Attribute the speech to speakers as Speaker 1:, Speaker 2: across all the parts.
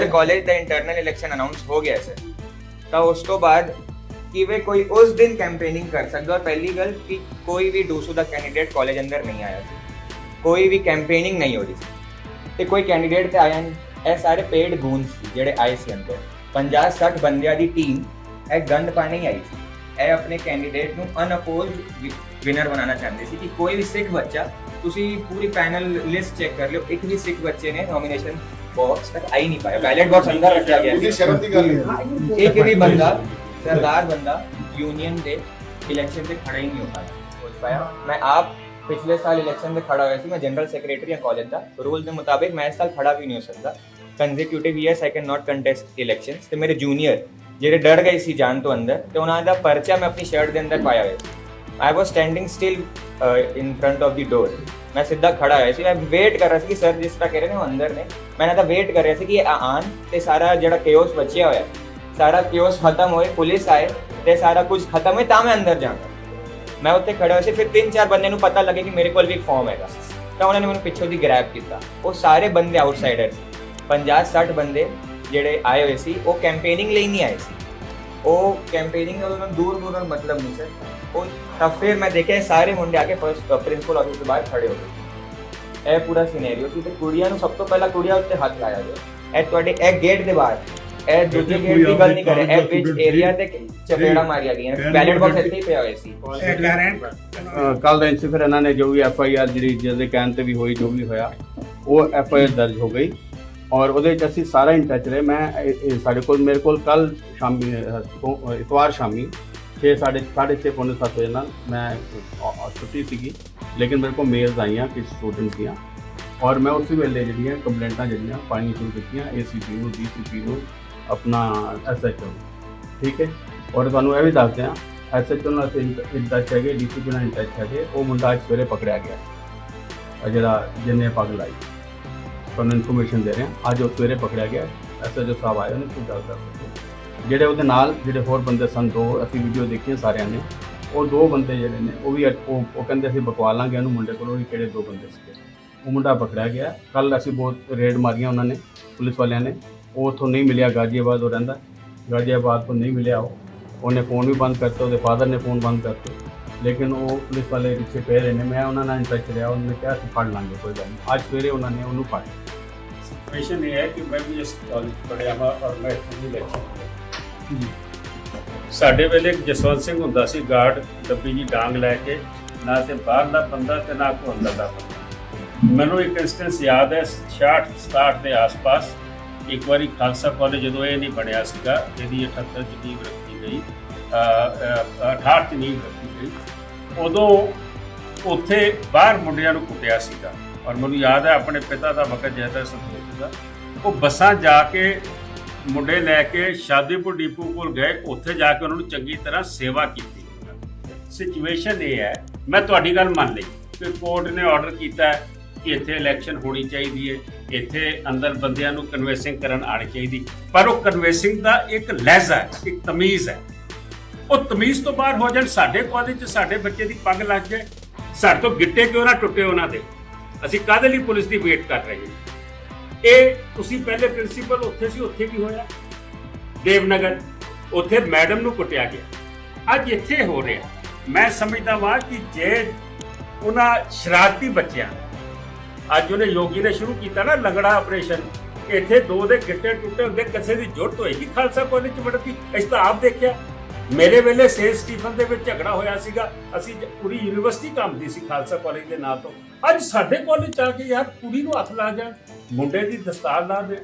Speaker 1: ਜਦ ਕਾਲਜ ਦਾ internal election announce ਹੋ ਗਿਆ ਸਰ ਤਾਂ ਉਸ ਤੋਂ ਬਾਅਦ ਕਿਵੇਂ ਕੋਈ ਉਸ ਦਿਨ ਕੈਂਪੇਨਿੰਗ ਕਰ ਸਕਦਾ ਔਰ ਪਹਿਲੀ ਗੱਲ ਕਿ ਕੋਈ ਵੀ ਡੂਸੂ ਦਾ ਕੈਂਡੀਡੇਟ ਕਾਲਜ ਅੰਦਰ ਨਹੀਂ ਆਇਆ ਸੀ ਕੋਈ ਵੀ ਕੈਂਪੇਨਿੰਗ ਨਹੀਂ ਹੋ ਰਹੀ ਸੀ ਤੇ ਕੋਈ ਕੈਂਡੀਡੇਟ ਤੇ ਆਇਆ ਨਹੀਂ ਇਹ ਸਾਰੇ ਪੇਡ ਗੂੰਸ ਸੀ ਜਿਹੜੇ ਆਏ ਸੀ ਅੰਦਰ 50 60 ਬੰਦਿਆਂ ਦੀ ਟੀਮ ਇਹ ਗੰਦ ਪਾਣੀ ਆਈ ਸੀ ਇਹ ਆਪਣੇ ਕੈਂਡੀਡੇਟ ਨੂੰ ਅਨਅਪੋਜ਼ਡ ਵਿਨਰ ਬਣਾਉਣਾ ਚਾਹੁੰਦੇ ਸੀ ਕਿ ਕੋਈ ਵੀ ਸਿੱਖ ਬੱਚਾ ਤੁਸੀਂ ਪੂਰੀ ਪੈਨਲ ਲਿਸਟ ਚੈੱਕ ਕਰ ਲਿਓ ਇੱਕ ਵੀ ਸਿੱਖ ਬੱਚੇ ਨੇ ਨੋਮੀਨੇਸ਼ਨ बॉक्स तक आ ही नहीं पाया।
Speaker 2: बैलेट
Speaker 1: बॉक्स
Speaker 2: अंदर रखा गया। हाँ,
Speaker 1: एक भी बंदा सरदार बंदा यूनियन डे इलेक्शन से खड़ा ही नहीं हो पाया। सोच पाया। मैं आप पिछले साल इलेक्शन में खड़ा हुआ थी मैं जनरल सेक्रेटरी या कॉलेज था। तो रूल के मुताबिक मैं इस साल खड़ा भी नहीं हो सकता। Consecutive years I can not contest election तो मेरे जूनियर जेडे डर गए इसी जान तो अंदर तो उन्होंने का पर्चा मैं अपनी शर्ट के अंदर पाया हुआ I was standing still in front of the door ਮੈਂ ਸਿੱਧਾ ਖੜਾ ਹੋਇਆ ਸੀ, ਮੈਂ ਵੇਟ ਕਰ ਰਿਹਾ ਸੀ ਕਿ ਸਰ ਜਿਸ ਤਰ੍ਹਾਂ ਕਹਿ ਰਹੇ ਨੇ ਉਹ ਅੰਦਰ ਨੇ। ਮੈਂ ਇਹਨਾਂ ਦਾ ਵੇਟ ਕਰ ਰਿਹਾ ਸੀ ਕਿ ਇਹ ਆਣ ਤੇ ਸਾਰਾ ਜਿਹੜਾ ਕੇਓਸ ਬਚਿਆ ਹੋਇਆ, ਸਾਰਾ ਕੇਓਸ ਖਤਮ ਹੋਏ, ਪੁਲਿਸ ਆਏ ਤੇ ਸਾਰਾ ਕੁਝ ਖਤਮ ਹੋਏ ਤਾਂ ਮੈਂ ਅੰਦਰ ਜਾਣਾ ਮੈਂ ਉੱਥੇ ਖੜਾ ਹੋਇਆ ਸੀ, ਫਿਰ ਤਿੰਨ ਚਾਰ ਬੰਦੇ ਨੂੰ ਪਤਾ ਲੱਗੇ ਕਿ ਮੇਰੇ ਕੋਲ ਵੀ ਇੱਕ ਫਾਰਮ ਹੈਗਾ। ਤਾਂ ਉਹਨਾਂ ਨੇ ਮੈਨੂੰ ਪਿੱਛੋਂ ਦੀ ਗ੍ਰੈਬ ਕੀਤਾ। ਉਹ ਸਾਰੇ ਬੰਦੇ ਆਊਟਸਾਈਡਰ ਸੀ। 50 60 ਬੰਦੇ ਜਿਹੜੇ ਆਏ ਹੋਏ ਸੀ, ਉਹ ਕੈਂਪੇਨਿੰਗ ਲਈ ਨਹੀਂ ਆਏ ਸੀ। ਉਹ ਕੈਂਪੇਨਿੰਗ ਨਾਲ ਉਹਨਾਂ ਨੂੰ ਦੂਰ ਦੂਰ ਨਾਲ ਮਤਲਬ ਨਹੀਂ ਸਰ। ਉਹ ਤਾਂ ਫਿਰ ਮੈਂ ਦੇਖਿਆ ਸਾਰੇ ਮੁੰਡੇ ਆ ਕੇ ਫਰਸਟ ਪ੍ਰਿੰਸੀਪਲ ਆਫਿਸ ਦੇ ਬਾਹਰ ਖੜੇ ਹੋ ਗਏ। ਇਹ ਪੂਰਾ ਸਿਨੈਰੀਓ ਸੀ ਤੇ ਕੁੜੀਆਂ ਨੂੰ ਸਭ ਤੋਂ ਪਹਿਲਾਂ ਕੁੜੀਆਂ ਉੱਤੇ ਹੱਥ ਲਾਇਆ ਗਿਆ। ਇਹ ਤੁਹਾਡੇ ਇਹ ਗੇਟ ਦੇ ਬਾਹਰ। ਇਹ ਦੂਜੇ ਗੇਟ ਦੀ ਗੱਲ ਨਹੀਂ ਕਰ ਰਿਹਾ ਇਹ ਵਿੱਚ ਏਰੀਆ ਤੇ ਚਪੇੜਾ ਮਾਰੀਆਂ ਗਈਆਂ। ਬੈਲਟ ਬਾਕਸ ਇੱਥੇ ਹੀ ਪਿਆ ਹੋਇਆ ਸੀ।
Speaker 3: ਕੱਲ ਦਾ ਫਿਰ ਇਹਨਾਂ ਨੇ ਜੋ ਵੀ ਐਫ ਆਈ ਆਰ ਜਿਹੜੀ ਜਿਹਦੇ ਕਹਿਣ ਤੇ ਵੀ ਹੋਈ ਜੋ ਵੀ ਹੋਇਆ ਉਹ ਐਫ ਆਈ ਆਰ ਦਰਜ ਹੋ ਗਈ। ਔਰ ਉਹਦੇ ਵਿੱਚ ਅਸੀਂ ਸਾਰਾ ਇਨ ਟੱਚ ਰਹੇ। ਮੈਂ ਸਾਡੇ ਕੋਲ ਮੇਰੇ ਕੋਲ ਕੱਲ ਸ਼ਾਮੀ ਅਹ, ਇਤਵਾਰ ਸ਼ਾਮੀ 6 ਸਾਢੇ ਸਾਢੇ ਛੇ ਪੌਣੇ ਸੱਤ ਵਜੇ ਨਾਲ ਮੈਂ ਅ- ਛੁੱਟੀ ਸੀਗੀ। ਲੇਕਿਨ ਮੇਰੇ ਕੋਲ ਮੇਲਸ ਆਈਆਂ ਕਿ ਸਟੂਡੈਂਟਸ ਦੀਆਂ। ਔਰ ਮੈਂ ਉਸੇ ਵੇਲੇ ਜਿਹੜੀਆਂ ਕੰਪਲੇਂਟਾਂ ਜਿਹੜੀਆਂ ਪਾਣੀ ਸ਼ੁਰੂ ਕੀਤੀਆਂ ਏਸੀਪੀ ਨੂੰ ਡੀਸੀਪੀ ਨੂੰ ਆਪਣਾ ਐਸਐਚਓ ਠੀਕ ਹੈ? ਔਰ ਤੁਹਾਨੂੰ ਇਹ ਵੀ ਦੱਸਦੇ ਹਾਂ ਐਸਐਚਓ ਨਾਲ ਅਸੀਂ ਇਨ ਟੱਚ ਹੈਗੇ ਡੀਸੀਪੀ ਨਾਲ ਇਨ ਟੱਚ ਹੈਗੇ। ਉਹ ਮੁੰਡਾ ਅੱਜ ਸਵੇਰੇ ਪਕੜਿਆ ਗਿਆ। ਜਿਹੜਾ ਜਿੰਨੇ ਪੱਗ ਲਾਈ। ਤੁਹਾਨੂੰ ਇਨਫੋਰਮੇਸ਼ਨ ਦੇ ਰਹੇ ਹਾਂ। ਅੱਜ ਉਹ ਸਵੇਰੇ ਪਕੜਿਆ ਗਿਆ। ਐਸਐਚਓ ਸਾਹਿਬ ਆਏ, ਉਹਨੇ ਕੀ ਗੱਲ ਕਰ ਜਿਹੜੇ ਉਹਦੇ ਨਾਲ ਜਿਹੜੇ ਹੋਰ ਬੰਦੇ ਸਨ, ਦੋ ਅਸੀਂ ਵੀਡੀਓ ਦੇਖੀਆਂ ਸਾਰਿਆਂ ਨੇ। ਉਹ ਦੋ ਬੰਦੇ ਜਿਹੜੇ ਨੇ, ਉਹ ਵੀ ਉਹ ਉਹ ਕਹਿੰਦੇ ਅਸੀਂ ਬਕਵਾ ਲਾਂਗੇ ਉਹਨੂੰ, ਮੁੰਡੇ ਕੋਲੋਂ ਵੀ ਕਿਹੜੇ ਦੋ ਬੰਦੇ ਸੀਗੇ। ਉਹ ਮੁੰਡਾ ਪਕੜਿਆ ਗਿਆ। ਕੱਲ ਅਸੀਂ ਬਹੁਤ ਰੇਡ ਮਾਰੀਆਂ ਉਹਨਾਂ ਨੇ, ਪੁਲਿਸ ਵਾਲਿਆਂ ਨੇ। ਉਹ ਉੱਥੋਂ ਨਹੀਂ ਮਿਲਿਆ, ਗਾਜ਼ੀਆਬਾਦ ਉਹ ਰਹਿੰਦਾ। ਗਾਜ਼ੀਆਬਾਦ ਤੋਂ ਨਹੀਂ ਮਿਲਿਆ ਉਹ। ਉਹਨੇ ਫੋਨ ਵੀ ਬੰਦ ਕਰਤਾ, ਉਹਦੇ ਫਾਦਰ ਨੇ ਫੋਨ ਬੰਦ ਕਰਤੇ। ਲੇਕਿਨ ਉਹ ਪੁਲਿਸ ਵਾਲੇ ਪਿੱਛੇ ਪੈ ਰਹੇ ਨੇ ਮੈਂ ਉਹਨਾਂ ਨਾਲ ਇੰਟਰੈਕਟ ਰਿਹਾ ਉਹਨਾਂ ਨੇ ਕਿਹਾ ਅਸੀਂ ਫੜ ਲਾਂਗੇ ਕੋਈ ਗੱਲ ਨਹੀਂ ਅੱਜ ਸਵੇਰੇ ਉਹਨਾਂ ਨੇ ਉਹਨੂੰ ਫੜ ਲਿਆ
Speaker 4: ਸਿਚੁਏਸ਼ਨ ਇਹ ਹੈ ਕਿ ਮੈਂ ਵੀ ਇਸ ਕਾਲਜ ਪੜਿਆ ਹਾਂ ਔਰ ਮੈਂ ਇੱਥੇ ਵੀ ਲੈਕਚਰ ਸਾਡੇ ਵੇਲੇ ਇੱਕ ਜਸਵੰਤ ਸਿੰਘ ਹੁੰਦਾ ਸੀ ਗਾਰਡ ਡੱਬੀ ਜੀ ਡਾਂਗ ਲੈ ਕੇ ਨਾ ਤੇ ਬਾਹਰਲਾ ਬੰਦਾ ਤੇ ਨਾ ਕੋ ਅੰਦਰਲਾ ਬੰਦਾ ਮੈਨੂੰ ਇੱਕ ਇੰਸਟੈਂਸ ਯਾਦ ਹੈ 66 67 ਦੇ ਆਸ-ਪਾਸ ਇੱਕ ਵਾਰੀ ਖਾਲਸਾ ਕਾਲਜ ਜਦੋਂ ਇਹ ਨਹੀਂ ਬਣਿਆ ਸੀਗਾ ਇਹਦੀ 78 ਚ ਨੀਂਹ ਰੱਖੀ ਗਈ ਅ, ਅ, 68 ਚ ਨੀਂਹ ਰੱਖੀ ਗਈ ਉਦੋਂ ਉੱਥੇ ਬਾਹਰ ਮੁੰਡਿਆਂ ਨੂੰ ਕੁੱਟਿਆ ਸੀਗਾ। ਔਰ ਮੈਨੂੰ ਯਾਦ ਹੈ ਆਪਣੇ ਪਿਤਾ ਦਾ ਵਕਤ ਜਿਹੜਾ ਸੰਤੋਖ ਦਾ। ਉਹ ਬੱਸਾਂ ਜਾ ਕੇ ਮੁੰਡੇ ਲੈ ਕੇ ਸ਼ਾਦੀਪੁਰ ਡੀਪੂ ਕੋਲ ਗਏ। ਉੱਥੇ ਜਾ ਕੇ ਉਹਨਾਂ ਨੂੰ ਚੰਗੀ ਤਰ੍ਹਾਂ ਸੇਵਾ ਕੀਤੀ। ਸਿਚੁਏਸ਼ਨ ਇਹ ਹੈ, ਮੈਂ ਤੁਹਾਡੀ ਗੱਲ ਮੰਨ ਲਈ ਕਿ ਕੋਰਟ ਨੇ ਆਰਡਰ ਕੀਤਾ ਕਿ ਇੱਥੇ ਇਲੈਕਸ਼ਨ ਹੋਣੀ ਚਾਹੀਦੀ ਹੈ। ਇੱਥੇ ਅੰਦਰ ਬੰਦਿਆਂ ਨੂੰ ਕਨਵੈਂਸਿੰਗ ਕਰਨ ਆਣੀ ਚਾਹੀਦੀ। ਪਰ ਉਹ ਕਨਵੈਂਸਿੰਗ ਦਾ ਇੱਕ ਲਹਿਜ਼ਾ ਹੈ, ਇੱਕ ਤਮੀਜ਼ ਹੈ। ਉਹ ਤਮੀਜ਼ ਤੋਂ ਬਾਹਰ ਹੋ ਜਾਣ, ਸਾਡੇ ਕਾਲਜ 'ਚ ਸਾਡੇ ਬੱਚੇ ਦੀ ਪੱਗ ਲੱਗ ਜਾਏ। ਸਾਡੇ ਤੋਂ ਗਿੱਟੇ ਕਿਉਂ ਨਾ ਟੁੱਟੇ ਉਹਨਾਂ ਦੇ? ਅਸੀਂ ਕਾਹਦੇ ਲਈ ਪੁਲਿਸ ਦੀ ਵੇਟ ਕਰ ਰਹੇ ਹਾਂ? ਇਹ ਤੁਸੀਂ ਪਹਿਲੇ ਪ੍ਰਿੰਸੀਪਲ ਉੱਥੇ ਸੀ, ਉੱਥੇ ਵੀ ਹੋਇਆ? ਦੇਵਨਗਰ, ਉੱਥੇ ਮੈਡਮ ਨੂੰ ਕੁੱਟਿਆ ਗਿਆ। ਅੱਜ ਇੱਥੇ ਹੋ ਰਿਹਾ। ਮੈਂ ਸਮਝਦਾ ਵਾਂ ਕਿ ਜੇ ਉਹਨਾਂ ਸ਼ਰਾਰਤੀ ਬੱਚਿਆਂ ਅੱਜ ਉਹਨੇ ਯੋਗੀ ਨੇ ਸ਼ੁਰੂ ਕੀਤਾ ਨਾ ਲੰਗੜਾ ਆਪਰੇਸ਼ਨ ਇੱਥੇ ਦੋ ਦੇ ਗਿੱਟੇ ਟੁੱਟੇ ਹੁੰਦੇ, ਕਿਸੇ ਦੀ ਜੁਰਤ ਹੋਏਗੀ। ਖਾਲਸਾ ਕਾਲਜ ਚ ਵੜਦੀ ਅਸੀਂ ਤਾਂ ਆਪ ਦੇਖਿਆ। ਮੇਰੇ ਵੇਲੇ ਸੇਂਟ ਸਟੀਫਨ ਦੇ ਵਿੱਚ ਝਗੜਾ ਹੋਇਆ ਸੀਗਾ। ਅਸੀਂ ਜ- ਪੂਰੀ ਯੂਨੀਵਰਸਿਟੀ ਕੰਮਦੀ ਸੀ ਖਾਲਸਾ ਕਾਲਜ ਦੇ ਨਾਂ ਤੋਂ। ਅੱਜ ਸਾਡੇ ਕਾਲਜ ਚ ਆ ਕੇ ਯਾਰ ਕੁੜੀ ਨੂੰ ਹੱਥ ਲਾ ਜਾਣ ਮੁੰਡੇ ਦੀ ਦਸਤਾਰ ਲਾ ਦੇ।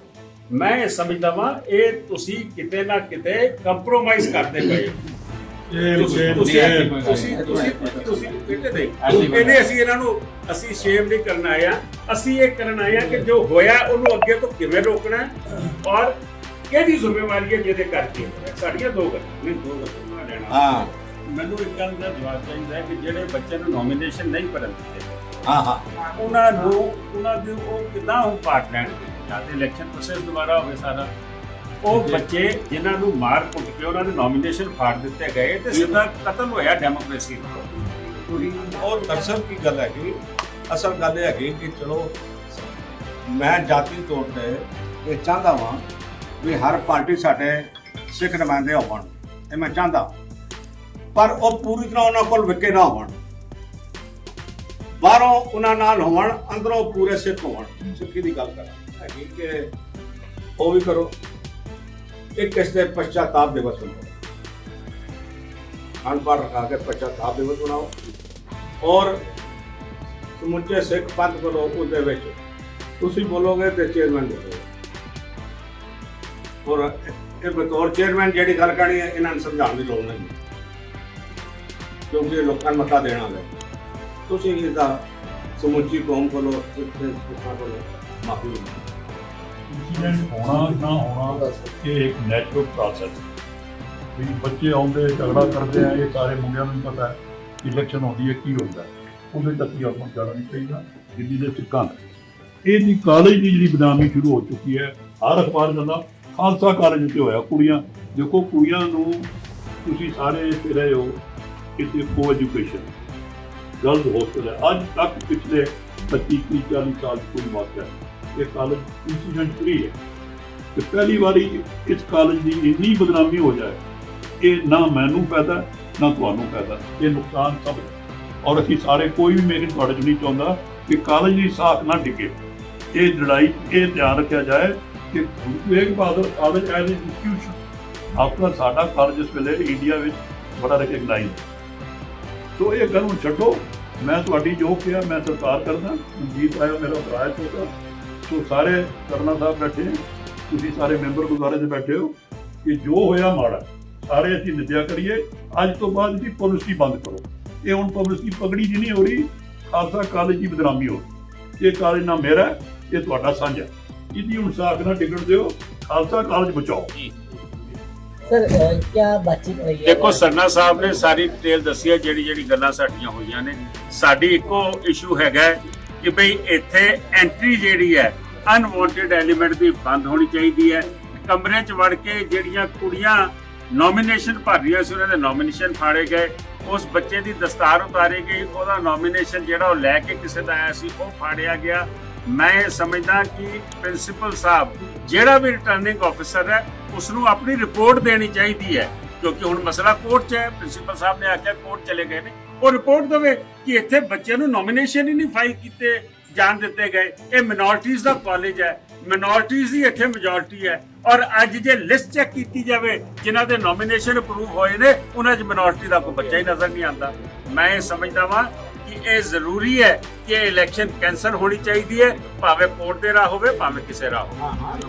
Speaker 4: ਮੈਂ ਇਹ ਸਮਝਦਾ ਵਾਂ ਇਹ ਤੁਸੀਂ ਕਿਤੇ ਨਾ ਕਿਤੇ ਕੰਪਰੋਮਾਈਜ਼ ਕਰਦੇ ਪਏ। ਹੋ ਤੁਸੀਂ ਤੁਸੀਂ ਤੁਸੀਂ ਤੁਸੀਂ ਤੁਸੀਂ ਕਿਤੇ ਨਹੀਂ ਇਹਨੇ ਅਸੀਂ ਇਹਨਾਂ ਨੂੰ ਅਸੀਂ ਸ਼ੇਮ ਨਹੀਂ ਕਰਨ ਆਏ ਆ। ਅਸੀਂ ਇਹ ਕਰਨ ਆਏ ਆ ਕਿ ਜੋ ਹੋਇਆ ਉਹਨੂੰ ਅੱਗੇ ਤੋਂ ਕਿਵੇਂ ਰੋਕਣਾ ਹੈ? ਔਰ ਕਿਹਦੀ ਜ਼ਿੰਮੇਵਾਰੀ ਹੈ ਜਿਹਦੇ ਕਰਕੇ ਹੋਇਆ। ਸਾਡੀਆਂ ਦੋ ਗੱਲਾਂ। ਨਹੀਂ ਦੋ ਗੱਲਾਂ ਲੈਣਾ।
Speaker 2: ਹਾਂ।
Speaker 4: ਮੈਨੂੰ ਇੱਕ ਗੱਲ ਦਾ ਜਵਾਬ ਚਾਹੀਦਾ ਹੈ ਕਿ ਜਿਹੜੇ ਬੱਚੇ ਨੂੰ ਨੋਮੀਨੇਸ਼ਨ ਨਹੀਂ ਭਰਨ ਦਿੱਤੇ
Speaker 2: ਹਾਂ ਹਾਂ।
Speaker 4: ਉਹਨਾਂ ਨੂੰ ਉਹਨਾਂ ਦੇ ਉਹ ਕਿੱਦਾਂ ਉਹ ਪਾਰਟ ਲੈਣਗੇ ਜਾਂ ਤੇ ਇਲੈਕਸ਼ਨ ਪ੍ਰੋਸੈਸ ਦੁਬਾਰਾ ਹੋਵੇ ਸਾਰਾ। ਉਹ ਬੱਚੇ ਜਿਨ੍ਹਾਂ ਨੂੰ ਮਾਰ ਕੁੱਟ ਕੇ ਉਹਨਾਂ ਦੇ ਨੋਮੀਨੇਸ਼ਨ ਫਾੜ ਦਿੱਤੇ ਗਏ ਤੇ ਸਿੱਧਾ ਕਤਲ ਹੋਇਆ ਡੈਮੋਕ੍ਰੇਸੀ ਦਾ।
Speaker 5: ਔਰ ਅਸਲ ਕੀ ਗੱਲ ਹੈਗੀ। ਅਸਲ ਗੱਲ ਇਹ ਹੈਗੀ ਕਿ ਚਲੋ ਮੈਂ ਜਾਤੀ ਤੌਰ ਤੇ ਇਹ ਚਾਹੁੰਦਾ ਵਾਂ ਵੀ ਹਰ ਪਾਰਟੀ ਸਾਡੇ ਸਿੱਖ ਨੁਮਾਇੰਦੇ ਹੋਣ, ਇਹ ਮੈਂ ਚਾਹੁੰਦਾ। ਪਰ ਉਹ ਪੂਰੀ ਤਰ੍ਹਾਂ ਉਹਨਾਂ ਕੋਲ ਵਿਕੇ ਨਾ ਹੋਣ। ਬਾਹਰੋਂ ਉਹਨਾਂ ਨਾਲ ਹੋਣ, ਅੰਦਰੋਂ ਪੂਰੇ ਸਿੱਖ ਹੋਣ। ਸਿੱਖੀ ਦੀ ਗੱਲ ਕਰਾਂ। ਹੈਗੀ ਕਿ ਉਹ ਵੀ ਕਰੋ। ਇੱਕ ਕਿਸ ਦੇ ਪਛਤਾਪ ਦਿਵਸ ਹੁੰਦਾ ਅਨਪੜ੍ਹ ਰਖਾ ਕੇ ਪਛਤਾਪ ਦਿਵਸ ਬਣਾਓ ਔਰ ਸਮੁੱਚੇ ਸਿੱਖ ਪੰਥ ਕੋਲੋਂ ਉਹਦੇ ਵਿੱਚ ਤੁਸੀਂ ਬੋਲੋਗੇ ਤੇ ਚੇਅਰਮੈਨ ਬੋਲੋਗੇ ਔਰ ਇਹ ਬਤੌਰ ਚੇਅਰਮੈਨ ਜਿਹੜੀ ਗੱਲ ਕਰਨੀ ਹੈ, ਇਹਨਾਂ ਨੂੰ ਸਮਝਾਉਣ ਦੀ ਲੋੜ ਨਹੀਂ। ਕਿਉਂਕਿ ਲੋਕਾਂ ਨੂੰ ਮਤਾ ਦੇਣਾ ਹੈ ਤੁਸੀਂ ਇਹਦਾ ਸਮੁੱਚੀ ਕੌਮ ਕੋਲੋਂ ਸਿੱਖ ਦੇ ਕੋਲੋਂ ਮਾਫੀ
Speaker 2: ਇੰਸੀਡੈਂਟ ਹੋਣਾ ਨਾ ਹੋਣਾ, ਇਹ ਇੱਕ ਨੈਚੁਰਲ ਪ੍ਰੋਸੈਸ ਵੀ ਬੱਚੇ ਆਉਂਦੇ, ਝਗੜਾ ਕਰਦੇ ਆ, ਇਹ ਸਾਰੇ ਮੁੰਡਿਆਂ ਨੂੰ ਵੀ ਪਤਾ ਹੈ ਇਲੈਕਸ਼ਨ ਹੁੰਦੀ ਹੈ, ਕੀ ਹੁੰਦਾ ਹੈ। ਉਹਦੇ ਤੱਕ ਹੀ ਆਪਾਂ ਜਾਣਾ ਨਹੀਂ ਚਾਹੀਦਾ, ਦਿੱਲੀ ਦੇ ਸਿੱਕਾਂ ਦਾ ਇਹਦੀ ਕਾਲਜ ਦੀ ਜਿਹੜੀ ਬਦਨਾਮੀ ਸ਼ੁਰੂ ਹੋ ਚੁੱਕੀ ਹੈ, ਹਰ ਅਖਬਾਰ ਜਾਂਦਾ ਖਾਲਸਾ ਕਾਲਜ ਤੇ ਹੋਇਆ, ਕੁੜੀਆਂ, ਦੇਖੋ ਕੁੜੀਆਂ ਨੂੰ ਤੁਸੀਂ ਸਾਰੇ ਇੱਥੇ ਰਹੇ ਹੋ, ਇੱਥੇ ਕੋ ਐਜੂਕੇਸ਼ਨ ਗਰਲਸ ਹੋਸਟਲ ਹੈ। ਅੱਜ ਤੱਕ ਪਿਛਲੇ 25 30 40 ਸਾਲ 'ਚ ਕੋਈ ਵਾਕਿਆ ਇਹ ਕਾਲਜ ਇੰਸੀਡੈਂਟ ਫ੍ਰੀ ਹੈ। ਤੇ ਪਹਿਲੀ ਵਾਰੀ ਇਸ ਕਾਲਜ ਦੀ ਇੰਨੀ ਬਦਨਾਮੀ ਹੋ ਜਾਏ, ਇਹ ਨਾ ਮੈਨੂੰ ਫਾਇਦਾ, ਨਾ ਤੁਹਾਨੂੰ ਫਾਇਦਾ। ਇਹ ਨੁਕਸਾਨ ਸਭ ਦਾ। ਔਰ ਅਸੀਂ ਸਾਰੇ ਕੋਈ ਵੀ ਮੇਰੇ ਤੁਹਾਡੇ ਚ ਨਹੀਂ ਚਾਹੁੰਦਾ ਕਿ ਕਾਲਜ ਦੀ ਸਾਖ ਨਾ ਡਿੱਗੇ। ਇਹ ਲੜਾਈ ਇਹ ਧਿਆਨ ਰੱਖਿਆ ਜਾਏ ਕਿ Guru Tegh Bahadur college as institution ਆਪਣਾ ਸਾਡਾ ਕਾਲਜ ਇਸ ਵੇਲੇ ਇੰਡੀਆ ਵਿੱਚ ਬੜਾ ਰਿਕਗਨਾਈਜ਼ ਸੋ ਇਹ ਗੱਲ ਨੂੰ ਛੱਡੋ। ਮੈਂ ਤੁਹਾਡੀ ਜੋ ਕਿਹਾ, ਮੈਂ ਸਰਕਾਰ ਕਰਦਾ। ਮਨਜੀਤ ਆਇਆ ਮੇਰਾ ਭਰਾ ਛੋਟਾ। ਸੋ ਸਾਰੇ ਕਰਨਾ ਸਾਹਿਬ ਬੈਠੇ ਤੁਸੀਂ ਸਾਰੇ ਮੈਂਬਰ ਗੁਰਦੁਆਰੇ ਦੇ ਬੈਠੇ ਹੋ। ਕਿ ਜੋ ਹੋਇਆ ਮਾੜਾ ਸਾਰੇ ਅਸੀਂ ਨਿੰਦਿਆ ਕਰੀਏ। ਅੱਜ ਤੋਂ ਬਾਅਦ ਦੀ ਪਬਲਿਸਿਟੀ ਬੰਦ ਕਰੋ। ਇਹ ਹੁਣ ਪਬਲਿਸਿਟੀ ਪਗੜੀ ਜੀ ਨਹੀਂ ਹੋ ਰਹੀ। ਖਾਲਸਾ ਕਾਲਜ ਦੀ ਬਦਨਾਮੀ ਹੋ ਇਹ ਕਾਲਜ ਨਾ ਮੇਰਾ ਇਹ ਤੁਹਾਡਾ ਸਾਂਝਾ ਇਹਦੀ ਹੁਣ ਸਾਖ ਨਾ ਟਿਕਟ ਦਿਓ ਖਾਲਸਾ ਕਾਲਜ ਬਚਾਓ।
Speaker 6: ਸਰ ਕੀ ਬਾਤਚੀਤ ਹੋਈ ਹੈ?
Speaker 4: ਦੇਖੋ ਸਰਨਾ ਸਾਹਿਬ ਨੇ ਸਾਰੀ ਡਿਟੇਲ ਦੱਸੀ ਹੈ ਜਿਹੜੀ ਜਿਹੜੀ ਗੱਲਾਂ ਸਾਡੀਆਂ ਹੋਈਆਂ ਨੇ। ਸਾਡੀ ਇੱਕੋ ਇਸ਼ੂ ਹੈਗਾ ਕਿ ਭਈ ਇੱਥੇ ਐਂਟਰੀ ਜਿਹੜੀ ਹੈ ਅਨਵਾਂਟਡ ਐਲੀਮੈਂਟ ਦੀ ਬੰਦ ਹੋਣੀ ਚਾਹੀਦੀ ਹੈ। ਕਮਰੇ 'ਚ ਵੜ ਕੇ ਜਿਹੜੀਆਂ ਕੁੜੀਆਂ ਨੋਮੀਨੇਸ਼ਨ ਭਰ ਰਹੀਆਂ ਸੀ ਉਹਨਾਂ ਦੇ ਨੋਮੀਨੇਸ਼ਨ ਫਾੜੇ ਗਏ। ਉਸ ਬੱਚੇ ਦੀ ਦਸਤਾਰ ਉਤਾਰੀ ਗਈ ਉਹਦਾ ਨੋਮੀਨੇਸ਼ਨ ਜਿਹੜਾ ਉਹ ਲੈ ਕੇ ਕਿਸੇ ਦਾ ਆਇਆ ਸੀ ਉਹ ਫਾੜਿਆ ਗਿਆ। ਮੈਂ ਇਹ ਸਮਝਦਾ ਕਿ ਪ੍ਰਿੰਸੀਪਲ ਸਾਹਿਬ, ਜਿਹੜਾ ਵੀ ਰਿਟਰਨਿੰਗ ਆਫੀਸਰ ਹੈ ਉਸ ਨੂੰ ਆਪਣੀ ਰਿਪੋਰਟ ਦੇਣੀ ਚਾਹੀਦੀ ਹੈ, ਕਿਉਂਕਿ ਹੁਣ ਮਸਲਾ ਕੋਰਟ 'ਚ ਹੈ, ਪ੍ਰਿੰਸੀਪਲ ਸਾਹਿਬ ਨੇ ਆਖਿਆ ਕੋਰਟ ਚਲੇ ਗਏ ਨੇ। ਉਹ ਰਿਪੋਰਟ ਦੇਵੇ ਕਿ ਇੱਥੇ ਬੱਚਿਆਂ ਨੂੰ ਨੋਮੀਨੇਸ਼ਨ ਹੀ ਨਹੀਂ ਫਾਈਲ ਕੀਤੇ ਜਾਣ ਦਿੱਤੇ ਗਏ। ਇਹ ਮਿਨੋਰਟੀਜ਼ ਦਾ ਕਾਲਜ ਹੈ। ਮਿਨੋਰਟੀਜ਼ ਦੀ ਇੱਥੇ ਮੈਜੋਰਟੀ ਹੈ। ਔਰ ਅੱਜ ਜੇ ਲਿਸਟ ਚੈੱਕ ਕੀਤੀ ਜਾਵੇ, ਜਿਨ੍ਹਾਂ ਦੇ ਨੋਮੀਨੇਸ਼ਨ ਅਪਰੂਵ ਹੋਏ ਨੇ, ਉਹਨਾਂ 'ਚ ਮਿਨੋਰਟੀ ਦਾ ਕੋਈ ਬੱਚਾ ਹੀ ਨਜ਼ਰ ਨਹੀਂ ਆਉਂਦਾ। ਮੈਂ ਇਹ ਸਮਝਦਾ ਵਾਂ ਇਹ ਜ਼ਰੂਰੀ ਹੈ ਕਿ ਇਹ ਇਲੈਕਸ਼ਨ ਕੈਂਸਲ ਹੋਣੀ ਚਾਹੀਦੀ ਹੈ, ਭਾਵੇਂ ਕੋਰਟ ਦੇ ਰਾਹ ਹੋਵੇ, ਭਾਵੇਂ ਕਿਸੇ ਰਾਹ ਹੋਵੇ।